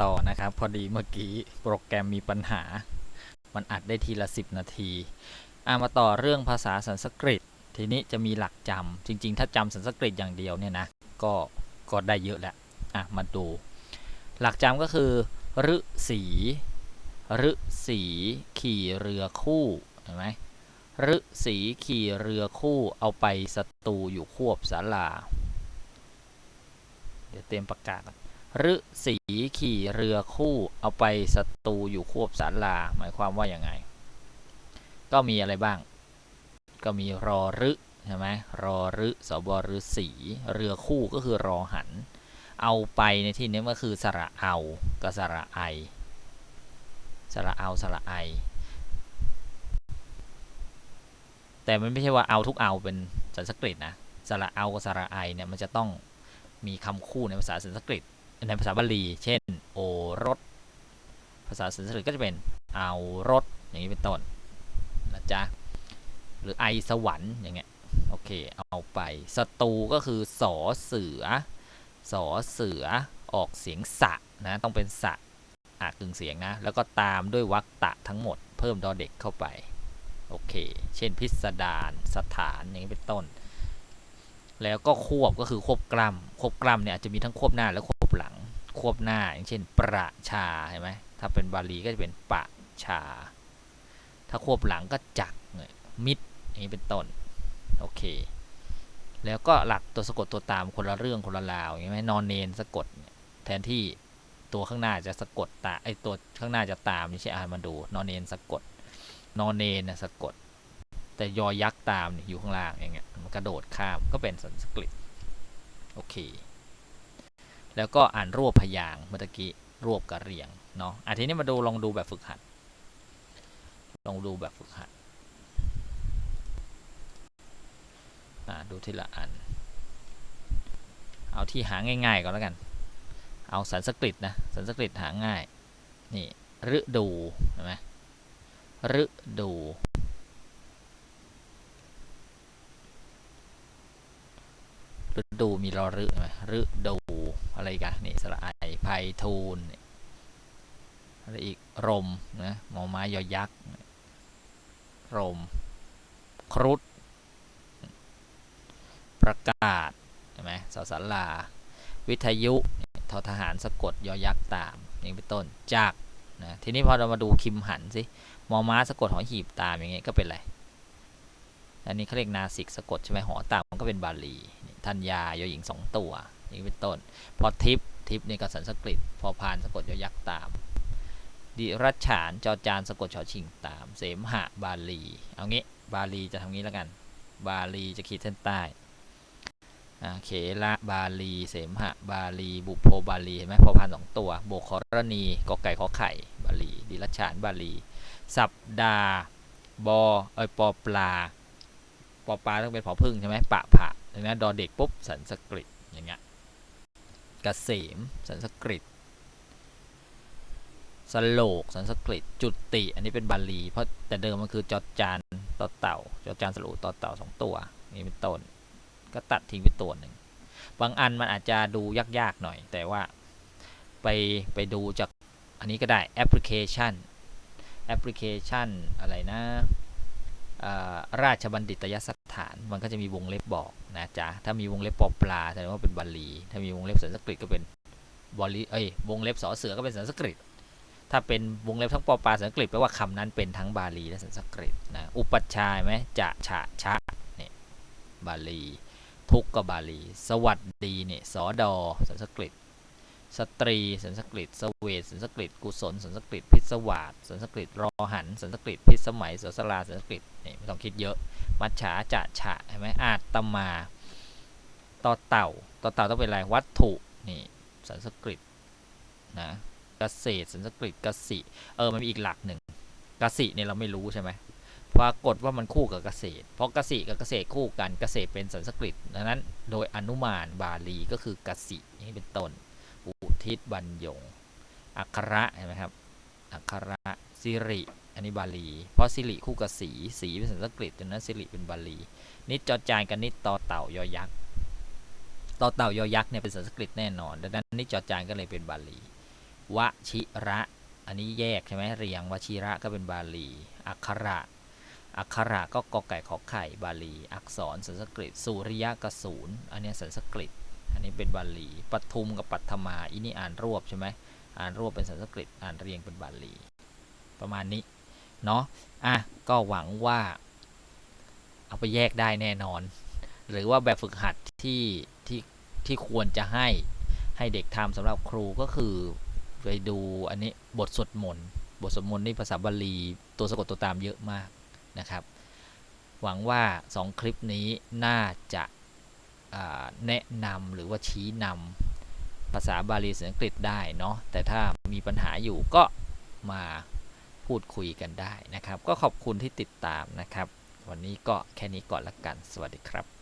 ต่อนะครับ พอดีเมื่อกี้โปรแกรมมีปัญหา มันอัดได้ทีละ 10 นาทีอามาต่อเรื่องภาษาสันสกฤต ทีนี้จะมีหลักจำจริง ๆ ถ้าจำสันสกฤตอย่างเดียวเนี่ยนะก็ก็ได้เยอะแหละอะมาดู หลักจำก็คือฤษีฤษีขี่เรือคู่เห็นไหมฤษีขี่เรือคู่เอาไปสตูอยู่ควบศาลา เดี๋ยวเตรียมประกาศ ฤษีขี่เรือคู่เอาไปสตูอยู่ควบศาลา หมายความว่าอย่างไง ก็มีอะไรบ้าง ก็มีรอรึใช่ไหมรอรึสบฤษีเรือคู่ก็คือรอหัน เอาไปในที่นี้ก็คือสระเอากับสระไอสระเอาสระไอ แต่มันไม่ใช่ว่าเอาทุกเอาเป็นสันสกฤตนะสระเอากับสระไอเนี่ยมันจะต้องมีคำคู่ในภาษาสันสกฤต ในภาษาบาลี เช่น โอรส ภาษาสันสกฤตก็จะเป็นเอารสอย่างนี้เป็นต้นนะจ๊ะ หรือไอสวรรค์อย่างเงี้ย โอเค เอาไปสตูก็คือสอเสือ สอเสือออกเสียงสะนะ ต้องเป็นสะอากึ่งเสียงนะ แล้วก็ตามด้วยวรรคตะทั้งหมด เพิ่มดอเด็กเข้าไป โอเค เช่นพิสดาร สถานอย่างนี้เป็นต้น แล้วก็ควบก็คือควบกล้ำควบกล้ำเนี่ยอาจจะมีทั้งควบหน้าและควบหลัง ควบหน้า อย่างเช่น ประชาเห็นไหมถ้าเป็นบาลีก็จะเป็นปะชา ถ้าควบหลังก็จักมิดอย่างนี้เป็นต้นโอเค แล้วก็หลักตัวสะกดตัวตามคนละเรื่องคนละราวอย่างไหมนอนเนนสะกดแทนที่ตัวข้างหน้าจะสะกดตาไอตัวข้างหน้าจะตามนี่ใช่อ่านมาดูนอนเนนสะกดนอนเนนนะสะกด แต่ยอยักษ์ตามนี่อยู่ข้างล่างอย่างเงี้ยมันกระโดดข้ามก็เป็นสันสกฤตโอเค แล้วก็อ่านรวบพยางเมื่อกี้รวบกับเรียงเนาะอะทีนี้มาดูลองดูแบบฝึกหัด ลองดูแบบฝึกหัดอ่าดูทีละอัน เอาที่หาง่ายๆก่อนแล้วกัน เอาสันสกฤตนะสันสกฤตหาง่ายนี่ฤดูเห็นไหมฤดู ฤ ดูมีรอฤไหมฤดูอะไรกันนี่สระไอไพฑูรย์อะไรอีกรมนะหมอไม้ยอยักษ์รม ครุฑประกาศใช่ไหมสสาราวิทยุทอทหารสะกดยอยักษ์ตามอย่างเป็นต้นจากนะทีนี้พอเรามาดูคิมหันสิมอม้าสะกดหอหีบตามอย่างเงี้ยก็เป็นไรอันนี้เขาเรียกนาสิกสะกดใช่ไหมหอตามมันก็เป็นบาลี ธัญญายหญิงสองตัวอย่างนี้เป็นต้น พอทิปทิปนี่ก็สันสกฤต พอพานสะกดยยักษ์ตาม ดิรัชฉานจอจานสะกดชอชิงตาม เสมหะบาลี เอางี้บาลีจะทำงี้แล้วกัน บาลีจะขีดเส้นใต้เขละบาลี เสมหะ บาลี บุพโพบาลี เห็นไหมพอพานสองตัว โบกขรณีกอไก่ขอไข่ บาลี ดิรัชานบาลี สัปดา บอเอยปอปลา ปอปลาต้องเป็นผอพึ่งใช่ไหมปะผะ ดังนั้นดอเด็กปุ๊บสันสกฤตอย่างเงี้ยกเกษมสันสกฤตสโลกสันสกฤตจุติ อันนี้เป็นบาลี เพราะแต่เดิมมันคือจอจานต่อเต่าจอจานสโลกต่อเต่าสองตัวนี่เป็นต้นก็ตัดทิ้งไปตัวหนึ่งบางอันมันอาจจะดูยากๆหน่อย แต่ว่าไปไปดูจากอันนี้ก็ได้แอปพลิเคชันแอปพลิเคชันอะไรนะราชบัณฑิตยส ถาน มันก็จะมีวงเล็บบอกนะจ๊ะ ถ้ามีวงเล็บปอปลาแสดงว่าเป็นบาลี ถ้ามีวงเล็บสันสกฤตก็เป็นบาลี เอ้ย วงเล็บสอเสือก็เป็นสันสกฤต ถ้าเป็นวงเล็บทั้งปอปลาสันสกฤตแปลว่าคำนั้นเป็นทั้งบาลีและสันสกฤตนะ อุปัชฌายไหมจะฉะชะเนี่ยบาลี ทุกก็บาลี สวัสดีเนี่ยสอดอสันสกฤต สตรีสันสกฤตสเวทสันสกฤตกุศลสันสกฤตพิศวาสสันสกฤตรอหันสันสกฤตพิสมัยสสลาสันสกฤตนี่ไม่ต้องคิดเยอะ มัจฉาจะฉะใช่ไหมอาตมาต่อเต่าต่อเต่าต้องเป็นอะไรวัตถุนี่สันสกฤตนะเกษตรสันสกฤตกสิเออมันมีอีกหลักหนึ่งกสิเนี่ยเราไม่รู้ใช่ไหมปรากฏว่ามันคู่กับเกษตร เพราะกสิกับเกษตรคู่กันเกษตรเป็นสันสกฤตดังนั้นโดยอนุมานบาลีก็คือกสินี่เป็นต้น ทิศบรรยง อักขระเห็นไหมครับ อักขระสิริ อันนี้บาลี เพราะสิริคู่กับสี สีเป็นสันสกฤตดังนั้นสิริเป็นบาลี นิดจอจานกับนิดต่อเต่ายอยักษ์ต่อเต่ายอยักษ์เนี่ยเป็นสันสกฤตแน่นอน ดังนั้นนิดจอจานก็เลยเป็นบาลี วชิระ อันนี้แยกใช่ไหมเรียงวชิระก็เป็นบาลี อักขระอักขระก็กอไก่ขอไข่บาลี อักษรสันสกฤตสุริยะกสูนอันนี้สันสกฤต นนี้เป็นบาลีปทุมกับปัทมาอันนี้อ่านรวบใช่ไหมอ่านรวบเป็นสันสกฤตอ่านเรียงเป็นบาลีประมาณนี้เนาะอะก็หวังว่าเอาไปแยกได้แน่นอน หรือว่าแบบฝึกหัดที่ที่ที่ควรจะให้ให้เด็กทำสำหรับครูก็คือไปดูอันนี้บทสวดมนต์บทสวดมนต์นี่ภาษาบาลีตัวสะกดตัวตามเยอะมากนะครับ หวังว่า 2 คลิปนี้น่าจะ แนะนำหรือว่าชี้นำภาษาบาลีอังกฤษได้เนาะแต่ถ้ามีปัญหาอยู่ก็มาพูดคุยกันได้นะครับ ก็ขอบคุณที่ติดตามนะครับ วันนี้ก็แค่นี้ก่อนละกัน สวัสดีครับ